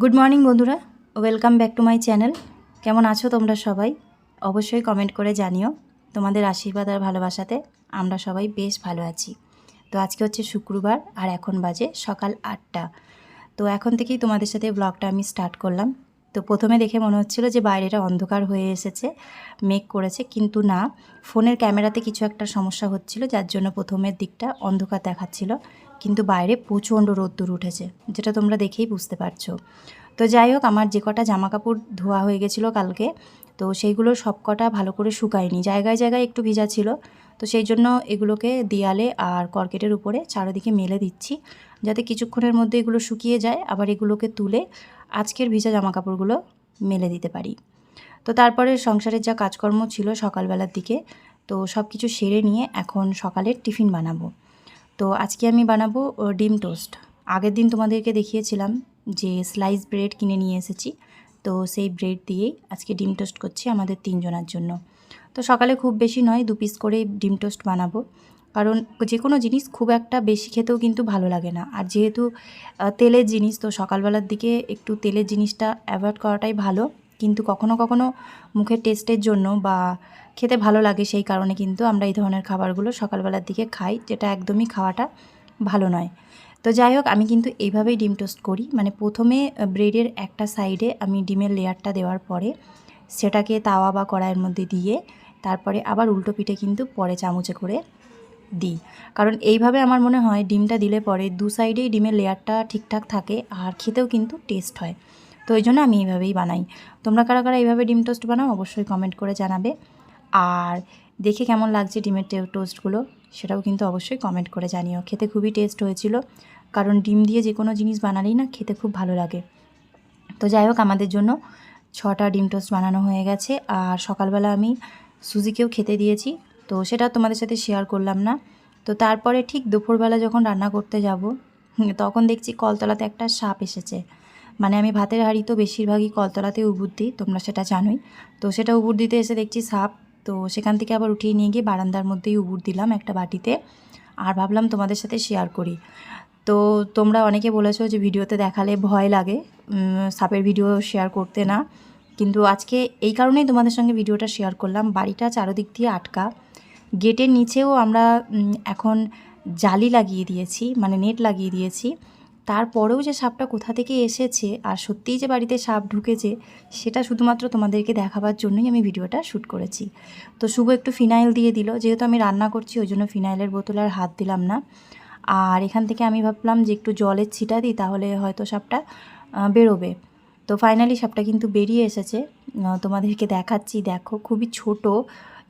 Good morning বন্ধুরা। Welcome back to my channel কেমন আছো তোমরা সবাই? অবশ্যই কমেন্ট করে জানিও। তোমাদের আশীর্বাদ আর ভালোবাসাতে আমরা সবাই বেশ ভালো আছি। তো আজকে হচ্ছে শুক্রবার, আর এখন বাজে সকাল আটটা। তো এখন থেকেই তোমাদের সাথে ব্লগটা আমি স্টার্ট করলাম। তো প্রথমে দেখে মনে হচ্ছিল যে বাইরেটা অন্ধকার হয়ে এসেছে, মেঘ করেছে, কিন্তু না। ফোনের ক্যামেরাতে কিছু একটা সমস্যা হচ্ছিল, যার জন্য প্রথমের দিকটা অন্ধকার দেখাচ্ছিল। কিন্তু বাইরে প্রচণ্ড রোদ্দুর উঠেছে, যেটা তোমরা দেখেই বুঝতে পারছ। তো যাই হোক, আমার যে কটা জামা কাপড় ধোয়া হয়ে গেছিল কালকে, তো সেইগুলো সব কটা ভালো করে শুকায়নি। জায়গায় জায়গায় একটু ভিজা ছিল, তো সেই জন্য এগুলোকে দেয়ালে আর কর্কেটের উপরে চারিদিকে মেলে দিচ্ছি, যাতে কিছুক্ষণের মধ্যে এগুলো শুকিয়ে যায়, আবার এগুলোকে তুলে আজকের ভিজা জামা কাপড়গুলো মেলে দিতে পারি। তো তারপরে সংসারের যা কাজকর্ম ছিল সকালবেলার দিকে, তো সব কিছু সেরে নিয়ে এখন সকালের টিফিন বানাবো। তো আজকে আমি বানাবো ডিম টোস্ট। আগের দিন তোমাদেরকে দেখিয়েছিলাম যে স্লাইস ব্রেড কিনে নিয়ে এসেছি। তো সেই ব্রেড দিয়েই আজকে ডিম টোস্ট করছি আমাদের তিনজনের জন্য। তো সকালে খুব বেশি নয়, দু পিস করে ডিম টোস্ট বানাবো। কারণ যে কোনো জিনিস খুব একটা বেশি খেতেও কিন্তু ভালো লাগে না। আর যেহেতু তেলের জিনিস, তো সকালবেলার দিকে একটু তেলের জিনিসটা অ্যাভয়েড করাটাই ভালো। কিন্তু কখনো কখনো মুখের টেস্টের জন্য বা খেতে ভালো লাগে সেই কারণে কিন্তু আমরা এই ধরনের খাবারগুলো সকালবেলার দিকে খাই, যেটা একদমই খাওয়াটা ভালো নয়। তো যাই হোক, আমি কিন্তু এইভাবেই ডিম টোস্ট করি। মানে প্রথমে ব্রেডের একটা সাইডে আমি ডিমের লেয়ারটা দেওয়ার পরে সেটাকে তাওয়া বা কড়াইয়ের মধ্যে দিয়ে তারপরে আবার উল্টো পিঠে কিন্তু পরে চামচে করে দিই। কারণ এইভাবে আমার মনে হয় ডিমটা দিলে পরে দু সাইডেই ডিমের লেয়ারটা ঠিকঠাক থাকে আর খেতেও কিন্তু টেস্ট হয়। তো ওই জন্য আমি এইভাবেই বানাই। তোমরা কারা কারা এইভাবে ডিম টোস্ট বানাও অবশ্যই কমেন্ট করে জানাবে। আর দেখে কেমন লাগছে ডিমের টোস্টগুলো সেটাও কিন্তু অবশ্যই কমেন্ট করে জানিও। খেতে খুবই টেস্ট হয়েছিল। কারণ ডিম দিয়ে যে কোনো জিনিস বানালেই না খেতে খুব ভালো লাগে। তো যাই হোক, আমাদের জন্য ছটা ডিম টোস্ট বানানো হয়ে গেছে। আর সকালবেলা আমি সুজিকেও খেতে দিয়েছি। তো সেটা তোমাদের সাথে শেয়ার করলাম না। তো তারপরে ঠিক দুপুরবেলা যখন রান্না করতে যাব, তখন দেখছি কলতলাতে একটা সাপ এসেছে। মানে আমি ভাতের হাঁড়ি তো বেশিরভাগই কলতলাতে উবুর দিই তোমরা সেটা জানোই। তো সেটা উবুর দিতে এসে দেখছি সাপ, তো সেখান থেকে আবার উঠিয়ে নিয়ে গিয়ে বারান্দার মধ্যেই উবুর দিলাম একটা বাটিতে। আর ভাবলাম তোমাদের সাথে শেয়ার করি। তো তোমরা অনেকে বলেছ যে ভিডিওতে দেখালে ভয় লাগে সাপের ভিডিও শেয়ার করতে না। কিন্তু আজকে এই কারণেই তোমাদের সঙ্গে ভিডিওটা শেয়ার করলাম। বাড়িটা চারোদিক দিয়ে আটকা। গেটের নিচেও আমরা এখন জালি লাগিয়ে দিয়েছি মানে নেট লাগিয়ে দিয়েছি। তারপরেও যে সাপটা কোথা থেকে এসেছে আর সত্যিই যে বাড়িতে সাপ ঢুকেছে, সেটা শুধুমাত্র তোমাদেরকে দেখাবার জন্যই আমি ভিডিওটা শ্যুট করেছি। তো শুভ একটু ফিনাইল দিয়ে দিল, যেহেতু আমি রান্না করছি, ওই জন্য ফিনাইলের বোতল আর হাত দিলাম না। আর এখান থেকে আমি ভাবলাম যে একটু জলের ছিটা দিই, তাহলে হয়তো সাপটা বেরোবে। তো ফাইনালি সাপটা কিন্তু বেরিয়ে এসেছে। তোমাদেরকে দেখাচ্ছি। দেখো, খুবই ছোট।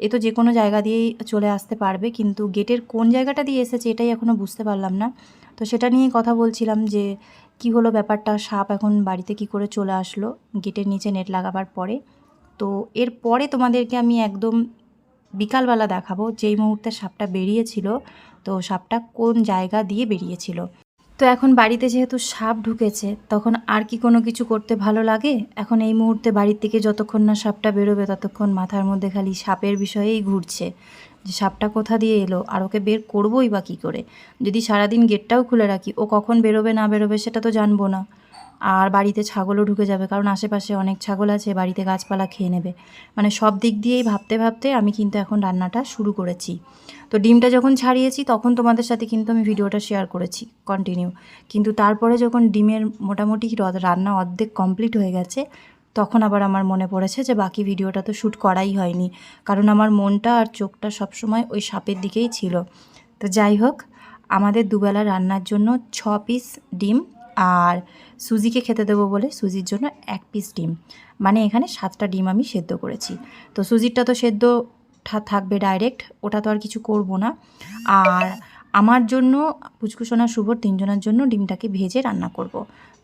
এ তো যে কোনো জায়গা দিয়েই চলে আসতে পারবে, কিন্তু গেটের কোন জায়গাটা দিয়ে এসেছে এটাই এখনও বুঝতে পারলাম না। তো সেটা নিয়েই কথা বলছিলাম যে, কি হলো ব্যাপারটা? সাপ এখন বাড়িতে কি করে চলে আসলো? গেটের নিচে নেট লাগাবার পরে। তো এর পরে তোমাদেরকে আমি একদম বিকালবেলা দেখাবো, যেই মুহূর্তে সাপটা বেরিয়েছিল। তো সাপটা কোন জায়গা দিয়ে বেরিয়েছিল? তো এখন বাড়িতে যেহেতু সাপ ঢুকেছে, তখন আর কি কোনো কিছু করতে ভালো লাগে? এখন এই মুহূর্তে বাড়ির থেকে যতক্ষণ না সাপটা বেরোবে, ততক্ষণ মাথার মধ্যে খালি সাপের বিষয়েই ঘুরছে। যে সাপটা কোথা দিয়ে এলো? আর ওকে বের করবোই বা কী করে? যদি সারাদিন গেটটাও খুলে রাখি, ও কখন বেরোবে না বেরোবে সেটা তো জানব না। আর বাড়িতে ছাগলও ঢুকে যাবে, কারণ আশেপাশে অনেক ছাগল আছে, বাড়িতে গাছপালা খেয়ে নেবে। মানে সব দিক দিয়েই ভাবতে ভাবতে আমি কিন্তু এখন রান্নাটা শুরু করেছি। তো ডিমটা যখন ছাড়িয়েছি, তখন তোমাদের সাথে কিন্তু আমি ভিডিওটা শেয়ার করেছি কন্টিনিউ কিন্তু তারপরে যখন ডিমের মোটামুটি রান্না অর্ধেক কমপ্লিট হয়ে গেছে, তখন আবার আমার মনে পড়েছে যে বাকি ভিডিওটা তো শ্যুট করাই হয়নি, কারণ আমার মনটা আর চোখটা সবসময় ওই সাপের দিকেই ছিল। তো যাই হোক, আমাদের দুবেলা রান্নার জন্য ছ পিস ডিম আর সুজিকে খেতে দেবো বলে সুজির জন্য এক পিস ডিম। মানে এখানে সাতটা ডিম আমি সেদ্ধ করেছি। তো সুজিরটা তো সেদ্ধ থাকবে ডাইরেক্ট ওটা তো আর কিছু করব না। আর আমার জন্য পুচকুসোনা শুভর তিনজনের জন্য ডিমটাকে ভেজে রান্না করব।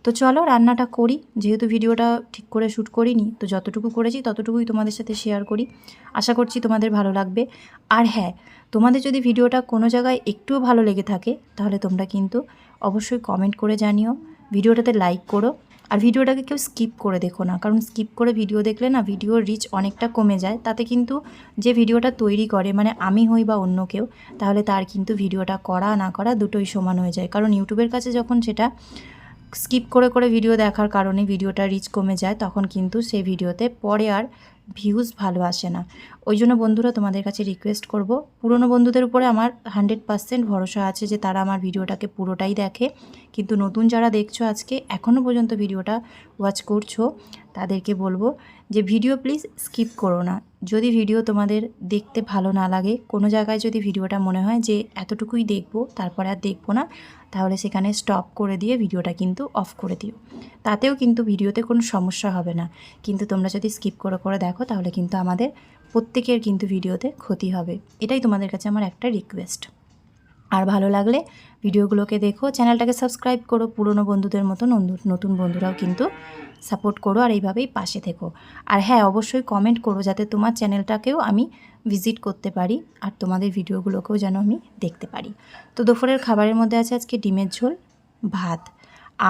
তো চলো রান্নাটা করি। যেহেতু ভিডিওটা ঠিক করে শ্যুট করিনি, তো যতটুকু করেছি ততটুকুই তোমাদের সাথে শেয়ার করি। আশা করছি তোমাদের ভালো লাগবে। আর হ্যাঁ তোমাদের যদি ভিডিওটা কোনো জায়গায় একটুও ভালো লেগে থাকে, তাহলে তোমরা কিন্তু অবশ্যই কমেন্ট করে জানিও। ভিডিওটাতে লাইক করো। আর ভিডিওটাকে কেউ স্কিপ করে দেখো না, কারণ স্কিপ করে ভিডিও দেখলে না ভিডিওর রিচ অনেকটা কমে যায়। তাতে কিন্তু যে ভিডিওটা তৈরি করে মানে আমি হই বা অন্য কেউ, তাহলে তার কিন্তু ভিডিওটা করা না করা দুটোই সমান হয়ে যায়। কারণ ইউটিউবের কাছে যখন সেটা স্কিপ করে করে ভিডিও দেখার কারণে ভিডিওটা রিচ কমে যায়, তখন কিন্তু সেই ভিডিওতে পরে আর ভিউজ ভালো আসে না। ওই জন্য বন্ধুরা তোমাদের কাছে রিকোয়েস্ট করব, পুরনো বন্ধুদের উপরে আমার হান্ড্রেড পার্সেন্ট ভরসা আছে যে তারা আমার ভিডিওটাকে পুরোটাই দেখে। কিন্তু নতুন যারা দেখছ আজকে এখনও পর্যন্ত ভিডিওটা ওয়াচ করছ, তাদেরকে বলব যে ভিডিও প্লিজ স্কিপ করো না। যদি ভিডিও তোমাদের দেখতে ভালো না লাগে, কোনো জায়গায় যদি ভিডিওটা মনে হয় যে এতটুকুই দেখব, তারপরে আর দেখব না, তাহলে সেখানে স্টপ করে দিয়ে ভিডিওটা কিন্তু অফ করে দিও। তাতেও কিন্তু ভিডিওতে কোনো সমস্যা হবে না। কিন্তু তোমরা যদি স্কিপ করে করে দেখো তাহলে কিন্তু আমাদের প্রত্যেকের কিন্তু ভিডিওতে ক্ষতি হবে। এটাই তোমাদের কাছে আমার একটা রিকোয়েস্ট আর ভালো লাগলে ভিডিওগুলোকে দেখো, চ্যানেলটাকে সাবস্ক্রাইব করো, পুরনো বন্ধুদের মতো নতুন বন্ধুরাও কিন্তু সাপোর্ট করো আর এইভাবেই পাশে থেকো। আর হ্যাঁ অবশ্যই কমেন্ট করো যাতে তোমার চ্যানেলটাকেও আমি ভিজিট করতে পারি আর তোমাদের ভিডিওগুলোকেও যেন আমি দেখতে পারি। তো দুপুরের খাবারের মধ্যে আছে আজকে ডিমের ঝোল, ভাত।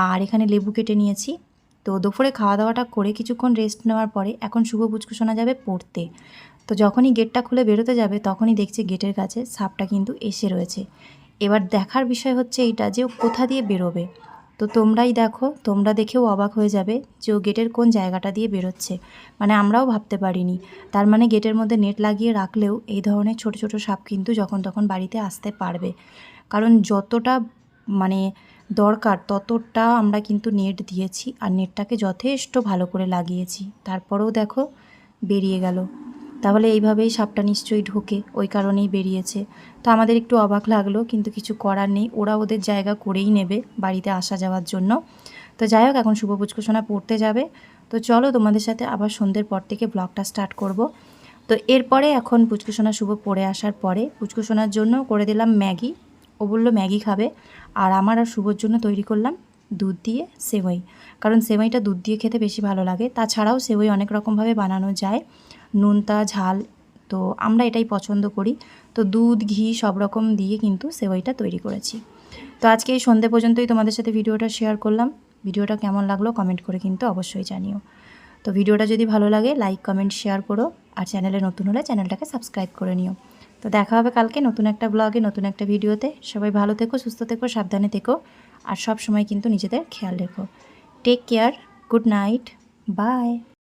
আর এখানে লেবু কেটে নিয়েছি। তো দুপুরে খাওয়া দাওয়াটা করে কিছুক্ষণ রেস্ট নেওয়ার পরে এখন শুভ পুচকু শোনা যাবে পড়তে। তো যখনই গেটটা খুলে বেরোতে যাবে, তখনই দেখছি গেটের কাছে সাপটা কিন্তু এসে রয়েছে। এবার দেখার বিষয় হচ্ছে এইটা যে ও কোথা দিয়ে বেরোবে। তো তোমরাই দেখো, তোমরা দেখেও অবাক হয়ে যাবে যে ও গেটের কোন জায়গাটা দিয়ে বেরোচ্ছে। মানে আমরাও ভাবতে পারিনি। তার মানে গেটের মধ্যে নেট লাগিয়ে রাখলেও এই ধরনের ছোট ছোট সাপ কিন্তু যখন তখন বাড়িতে আসতে পারবে। কারণ যতটা মানে দরকার, ততটা আমরা কিন্তু নেট দিয়েছি আর নেটটাকে যথেষ্ট ভালো করে লাগিয়েছি। তারপরেও দেখো, বেরিয়ে গেল। তাহলে এইভাবেই সাপটা নিশ্চয়ই ঢোকে, ওই কারণেই বেরিয়েছে। তো আমাদের একটু অবাক লাগল, কিন্তু কিছু করার নেই। ওরা ওদের জায়গা করেই নেবে বাড়িতে আসা যাওয়ার জন্য। তো যাই হোক, এখন শুভ পুচকুসোনা পড়তে যাবে। তো চলো তোমাদের সাথে আবার সন্ধ্যের পর থেকে ব্লগটা স্টার্ট করব। তো এরপরে এখন পুচকুসোনা শুভ পড়ে আসার পরে পুচকুসোনার জন্য করে দিলাম ম্যাগি। ও বলল, ম্যাগি খাবে। আর আমার আর শুভর জন্য তৈরি করলাম দুধ দিয়ে সেমাই। কারণ সেমাইটা দুধ দিয়ে খেতে বেশি ভালো লাগে। তাছাড়াও সেমাই অনেক রকমভাবে বানানো যায়। নুনতা, ঝাল, তো আমরা এটাই পছন্দ করি। তো দুধ, ঘি সব রকম দিয়ে কিন্তু সেমাইটা তৈরি করেছি। তো আজকে এই সন্ধে পর্যন্তই তোমাদের সাথে ভিডিওটা শেয়ার করলাম। ভিডিওটা কেমন লাগল কমেন্ট করে কিন্তু অবশ্যই জানিও। তো ভিডিওটা যদি ভালো লাগে, লাইক, কমেন্ট, শেয়ার করো। আর চ্যানেলে নতুন হলে চ্যানেলটাকে সাবস্ক্রাইব করে নিও। তো দেখা হবে কালকে নতুন একটা ব্লগে নতুন একটা ভিডিওতে সবাই ভালো থেকো, সুস্থ থেকো, সাবধানে থেকো। আর সব সময় কিন্তু নিজেদের খেয়াল রেখো। Take care good night bye